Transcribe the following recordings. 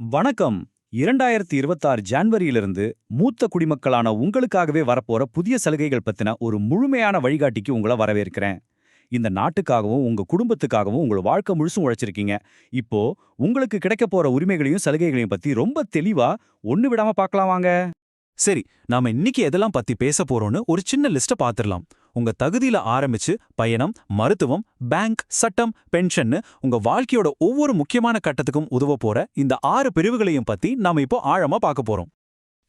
வணக்கம். இரண்டாயிரத்தி இருபத்தாறு ஜான்வரியிலிருந்து மூத்த குடிமக்களான உங்களுக்காகவே வரப்போற புதிய சலுகைகள் பத்தின ஒரு முழுமையான வழிகாட்டிக்கு உங்களை வரவேற்கிறேன். இந்த நாட்டுக்காகவும் உங்க குடும்பத்துக்காகவும் உங்களை வாழ்க்கை முழுசும் உழைச்சிருக்கீங்க. இப்போ உங்களுக்கு கிடைக்க போற உரிமைகளையும் சலுகைகளையும் பத்தி ரொம்ப தெளிவா ஒண்ணு விடாம பார்க்கலாம் வாங்க. சரி நாம இன்னைக்கு எதெல்லாம் பத்தி பேச போறோம்னு ஒரு சின்ன லிஸ்ட பாத்துரலாம் உங்க தகுதியில ஆரம்பிச்சு பயணம் மருத்துவம் பேங்க் சட்டம் பென்ஷன்னு உங்க வாழ்க்கையோட ஒவ்வொரு முக்கியமான கட்டத்துக்கும் உதவ போற இந்த ஆறு பிரிவுகளையும் பத்தி நாம இப்போ ஆழமா பார்க்க போறோம்.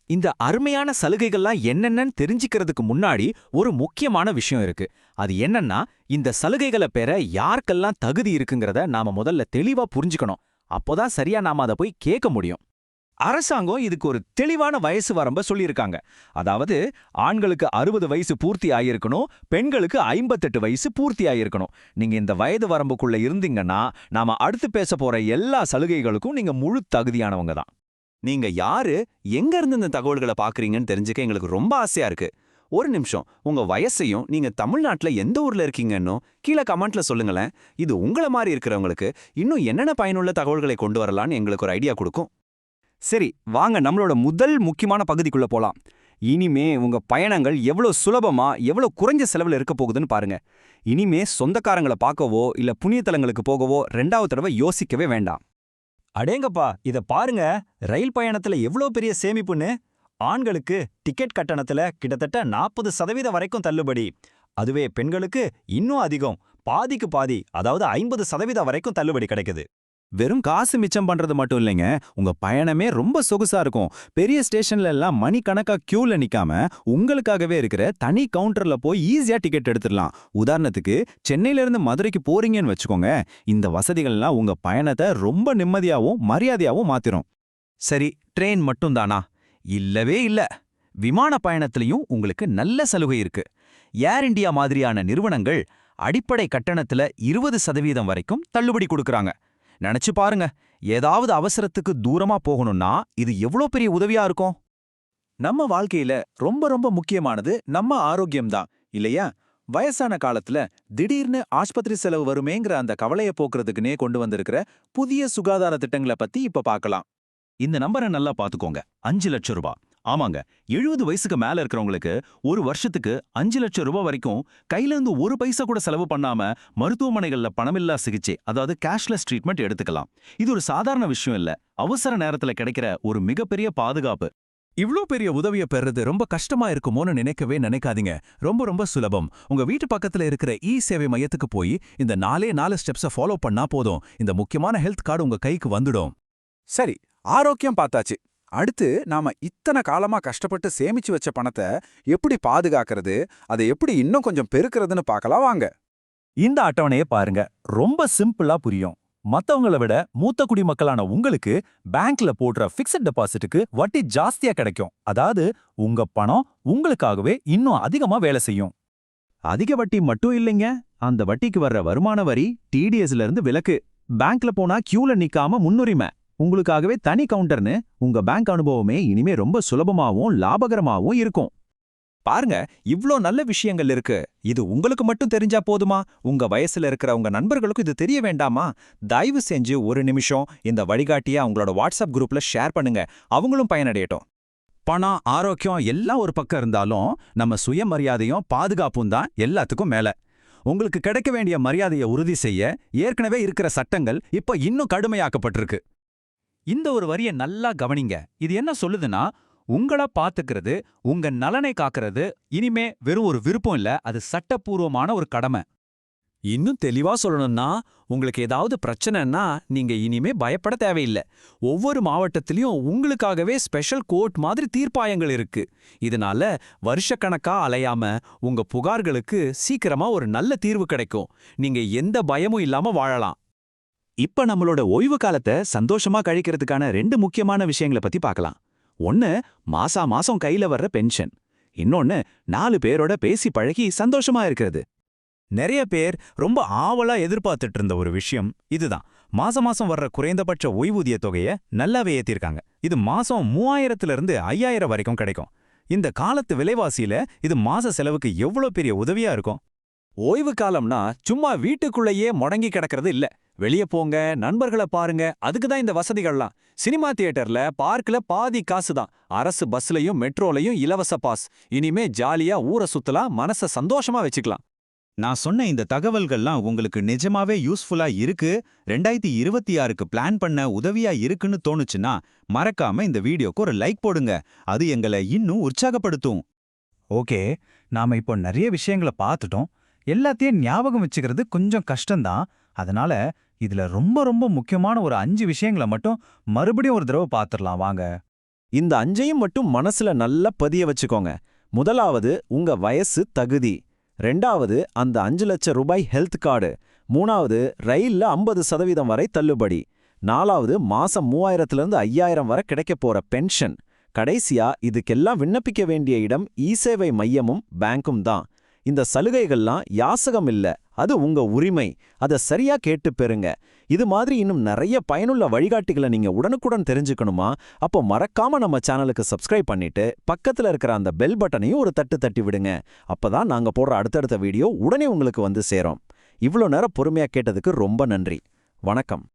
இந்த அருமையான சலுகைகள்லாம் என்னென்னு தெரிஞ்சுக்கிறதுக்கு முன்னாடி ஒரு முக்கியமான விஷயம் இருக்கு. அது என்னன்னா இந்த சலுகைகளை பெற யாருக்கெல்லாம் தகுதி இருக்குங்கிறத நாம முதல்ல தெளிவா புரிஞ்சுக்கணும். அப்போதான் சரியா நாம அதை போய் கேட்க முடியும். அரசாங்கம் இதுக்கு ஒரு தெளிவான வயசு வரம்ப சொல்லியிருக்காங்க. அதாவது ஆண்களுக்கு அறுபது வயசு பூர்த்தி ஆகியிருக்கணும் பெண்களுக்கு ஐம்பத்தெட்டு வயசு பூர்த்தி ஆயிருக்கணும் நீங்க இந்த வயது வரம்புக்குள்ள இருந்தீங்கன்னா நாம அடுத்து பேச போற எல்லா சலுகைகளுக்கும் நீங்க முழு தகுதியானவங்க தான். நீங்க யாரு எங்க இருந்து இந்த தகவல்களை பாக்குறீங்கன்னு தெரிஞ்சுக்க எங்களுக்கு ரொம்ப ஆசையா இருக்கு. ஒரு நிமிஷம் உங்க வயசையும் நீங்க தமிழ்நாட்டுல எந்த ஊர்ல இருக்கீங்கன்னு கீழே கமெண்ட்ல சொல்லுங்களேன். இது உங்கள மாதிரி இருக்கிறவங்களுக்கு இன்னும் என்னென்ன பயனுள்ள தகவல்களை கொண்டு வரலாம்னு எங்களுக்கு ஒரு ஐடியா கொடுக்கும். சரி வாங்க நம்மளோட முதல் முக்கியமான பகுதிக்குள்ள போலாம். இனிமே உங்க பயணங்கள் எவ்வளோ சுலபமா எவ்வளோ குறைஞ்ச செலவுல இருக்க போகுதுன்னு பாருங்க. இனிமே சொந்தக்காரங்களை பார்க்கவோ இல்ல புண்ணியத்தலங்களுக்கு போகவோ ரெண்டாவது தடவை யோசிக்கவே வேண்டாம். அடேங்கப்பா இத பாருங்க. ரயில் பயணத்துல எவ்வளோ பெரிய சேமிப்புன்னு. ஆண்களுக்கு டிக்கெட் கட்டணத்துல கிட்டத்தட்ட நாற்பது சதவீதம் வரைக்கும் தள்ளுபடி. அதுவே பெண்களுக்கு இன்னும் அதிகம். பாதிக்கு பாதி அதாவது ஐம்பது சதவீதம் வரைக்கும் தள்ளுபடி கிடைக்குது. வெறும் காசு மிச்சம் பண்றது மட்டும் இல்லைங்க. உங்க பயணமே ரொம்ப சொகுசா இருக்கும். பெரிய ஸ்டேஷன்ல எல்லாம் மணிக்கணக்கா கியூல நிக்காம உங்களுக்காகவே இருக்கிற தனி கவுண்டர்ல போய் ஈஸியா டிக்கெட் எடுத்துடலாம். உதாரணத்துக்கு சென்னையில இருந்து மதுரைக்கு போறீங்கன்னு வச்சுக்கோங்க. இந்த வசதிகள்லாம் உங்க பயணத்தை ரொம்ப நிம்மதியாவும் மரியாதையாவும் மாத்திரும். சரி ட்ரெயின் மட்டும் தானா இல்லவே இல்ல. விமான பயணத்திலையும் உங்களுக்கு நல்ல சலுகை இருக்கு. ஏர் இண்டியா மாதிரியான நிறுவனங்கள் அடிப்படை கட்டணத்துல இருபது சதவீதம் வரைக்கும் தள்ளுபடி கொடுக்கறாங்க. நினைச்சு பாருங்க. ஏதாவது அவசரத்துக்கு தூரமா போகணும்னா இது எவ்வளோ பெரிய உதவியா இருக்கும்? நம்ம வாழ்க்கையில ரொம்ப ரொம்ப முக்கியமானது நம்ம ஆரோக்கியம்தான். இல்லையா? வயசான காலத்துல திடீர்னு ஆஸ்பத்திரி செலவு வருமேங்கிற அந்த கவலைய போக்குறதுக்குனே கொண்டு வந்திருக்கிற புதிய சுகாதார திட்டங்களை பத்தி இப்ப பார்க்கலாம். இந்த நம்பரை நல்லா பாத்துக்கோங்க அஞ்சு லட்சம் ரூபாய் ஆமாங்க. எழுபது வயசுக்கு மேல இருக்கிறவங்களுக்கு ஒரு வருஷத்துக்கு அஞ்சு லட்சம் ரூபாய் வரைக்கும் கையில இருந்து ஒரு பைசா கூட செலவு பண்ணாம மருத்துவமனைகள்ல பணமில்லா சிகிச்சை அதாவது கேஷ்லெஸ் ட்ரீட்மெண்ட் எடுத்துக்கலாம். இது ஒரு சாதாரண விஷயம் இல்ல. அவசர நேரத்துல கிடைக்கிற ஒரு மிகப்பெரிய பாதுகாப்பு. இவ்ளோ பெரிய உதவிய பெறது ரொம்ப கஷ்டமா இருக்குமோன்னு நினைக்கவே நினைக்காதீங்க. ரொம்ப ரொம்ப சுலபம். உங்க வீட்டு பக்கத்துல இருக்கிற இ சேவை மையத்துக்கு போய் இந்த நாலே நாலு ஸ்டெப்ஸை ஃபாலோ பண்ணா போதும். இந்த முக்கியமான ஹெல்த் கார்டு உங்க கைக்கு வந்துடும். சரி ஆரோக்கியம் பார்த்தாச்சு. அடுத்து நாம இத்தனை காலமா கஷ்டப்பட்டு சேமிச்சு வச்ச பணத்தை எப்படி பாதுகாக்கிறது? அதை எப்படி இன்னும் கொஞ்சம் பெருக்கிறதுன்னு பார்க்கலாம் வாங்க. இந்த அட்டவணையை பாருங்க. ரொம்ப சிம்பிளா புரியும். மத்தவங்கள விட மூத்த குடிமக்களான உங்களுக்கு பேங்க்ல போடுற ஃபிக்ஸட் டெபாசிட்டுக்கு வட்டி ஜாஸ்தியா கிடைக்கும். அதாவது உங்க பணம் உங்களுக்காகவே இன்னும் அதிகமா வேலை செய்யும். அதிக வட்டி மட்டும் இல்லைங்க. அந்த வட்டிக்கு வர்ற வருமான வரி டிடிஎஸ்ல இருந்து விலக்கு. பேங்க்ல போனா கியூல நிக்காம முன்னுரிமை. உங்களுக்காகவே தனி கவுண்டர்னு உங்க பேங்க் அனுபவமே இனிமே ரொம்ப சுலபமாவும் லாபகரமாவும் இருக்கும். பாருங்க இவ்ளோ நல்ல விஷயங்கள் இருக்கு. இது உங்களுக்கு மட்டும் தெரிஞ்சா போதுமா? உங்க வயசுல இருக்கிற உங்க நண்பர்களுக்கும் இது தெரிய வேண்டாமா? தயவு செஞ்சு ஒரு நிமிஷம் இந்த வழிகாட்டியை உங்களோட வாட்ஸ்அப் குரூப்ல ஷேர் பண்ணுங்க. அவங்களும் பயனடையட்டும். பணம் ஆரோக்கியம் எல்லாம் ஒரு பக்கம் இருந்தாலும் நம்ம சுயமரியாதையும் பாதுகாப்பும் தான் எல்லாத்துக்கும் மேல. உங்களுக்கு கிடைக்க வேண்டிய மரியாதையை உறுதி செய்ய ஏற்கனவே இருக்கிற சட்டங்கள் இப்ப இன்னும் கடுமையாக்கப்பட்டிருக்கு. இந்த ஒரு வரியை நல்லா கவனிங்க. இது என்ன சொல்லுதுன்னா உங்கள பாத்துக்கிறது உங்க நலனை காக்கிறது இனிமே வெறும் ஒரு விருப்பம் இல்ல அது சட்டப்பூர்வமான ஒரு கடமை. இன்னும் தெளிவா சொல்லணும்னா உங்களுக்கு ஏதாவது பிரச்சனைன்னா நீங்க இனிமே பயப்பட தேவையில்லை. ஒவ்வொரு மாவட்டத்திலையும் உங்களுக்காகவே ஸ்பெஷல் கோர்ட் மாதிரி தீர்ப்பாயங்கள் இருக்கு. இதனால வருஷக்கணக்கா அலையாம உங்க புகார்களுக்கு சீக்கிரமா ஒரு நல்ல தீர்வு கிடைக்கும். நீங்க எந்த பயமும் இல்லாம வாழலாம். இப்ப நம்மளோட ஓய்வு காலத்தை சந்தோஷமா கழிக்கிறதுக்கான ரெண்டு முக்கியமான விஷயங்களை பத்தி பார்க்கலாம். ஒன்னு மாசா மாசம் கையில வர்ற பென்ஷன். இன்னொன்னு நாலு பேரோட பேசி பழகி சந்தோஷமா இருக்கிறது. நிறைய பேர் ரொம்ப ஆவலா எதிர்பார்த்துட்டு இருந்த ஒரு விஷயம் இதுதான். மாசம் மாசம் வர்ற குறைந்தபட்ச ஓய்வூதிய தொகையை நல்லாவே ஏத்திருக்காங்க. இது மாசம் மூவாயிரத்துல இருந்து ஐயாயிரம் வரைக்கும் கிடைக்கும். இந்த காலத்து விலைவாசியில இது மாச செலவுக்கு எவ்வளவு பெரிய உதவியா இருக்கும்? ஓய்வு காலம்னா சும்மா வீட்டுக்குள்ளேயே முடங்கி கிடக்கிறது இல்ல. வெளிய போங்க நண்பர்களை பாருங்க. அதுக்கு தான் இந்த வசதிகள்லாம். சினிமா தியேட்டர்ல பார்க்ல பாதி காசு தான் அரசு பஸ்லயும் மெட்ரோலையும் இலவச பாஸ். இனிமே ஜாலியா ஊரை சுத்தலாம் மனச சந்தோஷமா வச்சுக்கலாம். நான் சொன்ன இந்த தகவல்கள்லாம் உங்களுக்கு நிஜமாவே யூஸ்ஃபுல்லா இருக்கு. ரெண்டாயிரத்தி இருபத்தி ஆறுக்கு பிளான் பண்ண உதவியா இருக்குன்னு தோணுச்சுன்னா மறக்காம இந்த வீடியோக்கு ஒரு லைக் போடுங்க. அது எங்களை இன்னும் உற்சாகப்படுத்தும். ஓகே நாம இப்போ நிறைய விஷயங்களை பார்த்துட்டோம். எல்லாத்தையும் ஞாபகம் வச்சுக்கிறது கொஞ்சம் கஷ்டம்தான். அதனால இதுல ரொம்ப ரொம்ப முக்கியமான ஒரு அஞ்சு விஷயங்களை மட்டும் மறுபடியும் ஒரு தடவை பார்த்துடலாம் வாங்க. இந்த அஞ்சையும் மட்டும் மனசுல நல்லா பதிய வச்சுக்கோங்க. முதலாவது உங்க வயசு தகுதி. ரெண்டாவது அந்த அஞ்சு லட்சம் ரூபாய் ஹெல்த் கார்டு மூணாவது ரயில்ல ஐம்பது சதவீதம் வரை தள்ளுபடி. நாலாவது மாசம் மூவாயிரத்திலிருந்து ஐயாயிரம் வரை கிடைக்கப் போற பென்ஷன். கடைசியா இதுக்கெல்லாம் விண்ணப்பிக்க வேண்டிய இடம் இ-சேவை மையமும் பேங்க்கும் தான். இந்த சலுகைகள்லாம் யாசகம் இல்ல அது உங்க உரிமை. அதை சரியா கேட்டு பெறுங்க. இது மாதிரி இன்னும் நிறைய பயனுள்ள வழிகாட்டிகளை நீங்க உடனுக்குடன் தெரிஞ்சுக்கணுமா? அப்போ மறக்காம நம்ம சேனலுக்கு சப்ஸ்கிரைப் பண்ணிட்டு பக்கத்துல இருக்கிற அந்த பெல் பட்டனையும் ஒரு தட்டு தட்டி விடுங்க. அப்பதான் நாங்க போடுற அடுத்தடுத்த வீடியோ உடனே உங்களுக்கு வந்து சேரும். இவ்ளோ நேரம் பொறுமையா கேட்டதுக்கு ரொம்ப நன்றி. வணக்கம்.